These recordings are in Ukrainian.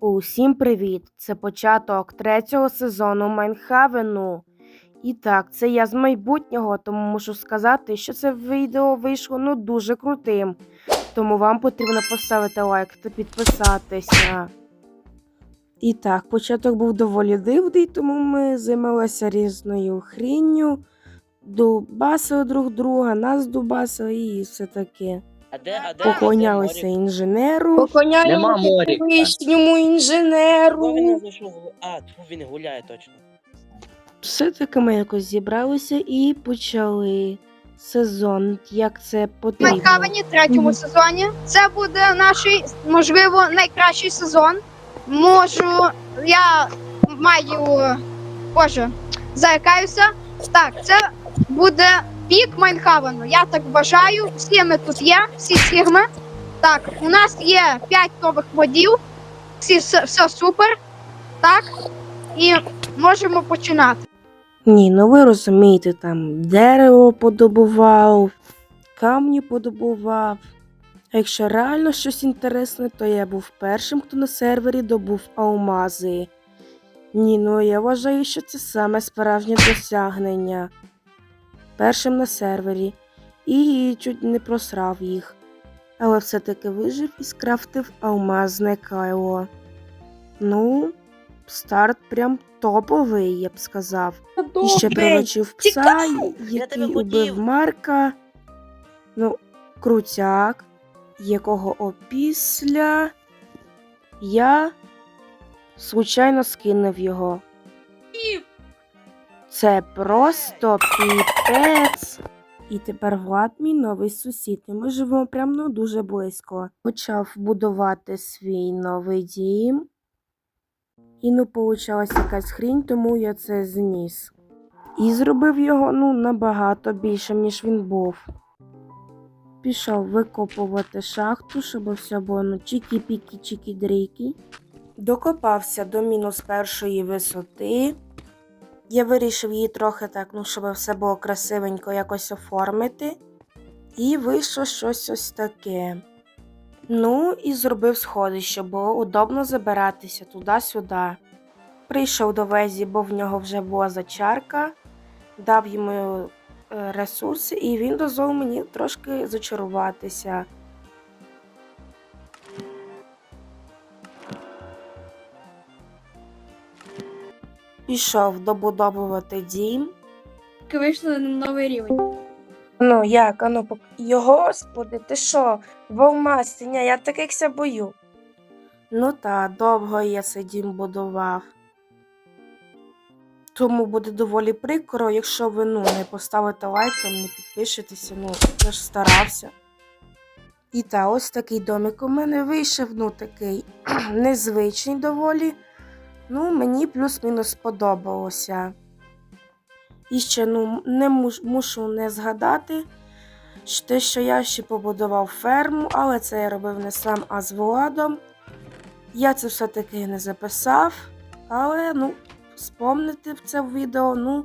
Усім привіт! Це початок третього сезону Майнхавену. І так, це я з майбутнього, тому мушу сказати, що це відео вийшло ну дуже крутим. Тому вам потрібно поставити лайк та підписатися. І так, початок був доволі дивний, тому ми займалися різною хрінню, дубасили друг друга, нас дубасили і все таке. А де, а де? Поклонялися а інженеру. Нема Поклоняємо моріка. колишньому Морік? Кого він інженеру. не знайшов? А, тьфу, він гуляє точно. Все-таки ми якось зібралися і почали сезон, як це потрібно. Майкавені третьому Мгм. сезоні. Це буде наш, можливо, найкращий сезон. Можу, я маю, боже, заякаюся. Так, це буде пік Майнхавену. Я так вважаю. Всі ми тут є, всі сігми. Так, у нас є 5 нових модів. Всі все, все супер. Так. І можемо починати. Ні, ну ви розумієте, там дерево подобував, камні подобував. А якщо реально щось інтересне, то я був першим, хто на сервері добув алмази. Ні, ну я вважаю, що це саме справжнє досягнення. Першим на сервері. І чуть не просрав їх. Але все-таки вижив і скрафтив алмазне кайло. Ну, старт прям топовий, я б сказав. І ще приручив пса, який убив. Марка. Ну, крутяк, якого опісля я случайно скинув його. Це просто піпець. І тепер Влад мій новий сусід, і ми живемо прямо ну, дуже близько. Почав будувати свій новий дім. І ну, получалась якась хрінь, тому я це зніс. І зробив його ну, набагато більшим, ніж він був. Пішов викопувати шахту, щоб все було ну, чікі-пікі, чікі-дрікі. Докопався до мінус першої висоти. Я вирішив її трохи так, ну, щоб все було красивенько якось оформити. І вийшло щось ось таке. Ну, і зробив сходи, щоб було удобно забиратися туди-сюди. Прийшов до Везі, бо в нього вже була зачарка, дав йому е, ресурси, і він дозволив мені трошки зачаруватися. Пішов добудовувати дім. Вийшли на новий рівень. Ну як, ану, пок... Його, господи, ти що, вовмастиня, я таких ся бою. Ну та, довго я цей дім будував. Тому буде доволі прикро, якщо ви ну, не поставите лайк, там не підпишетеся, ну, я ж старався. І та ось такий домик у мене вийшов, ну такий незвичний доволі. Ну, мені плюс-мінус сподобалося. І ще ну, не муш, мушу не згадати, що те, що я ще побудував ферму, але це я робив не сам, а з Владом. Я це все-таки не записав, але ну, спомнити це в відео, ну,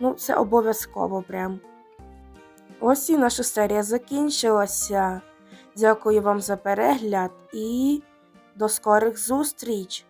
ну це обов'язково прям. Ось і наша серія закінчилася. Дякую вам за перегляд і до скорих зустріч!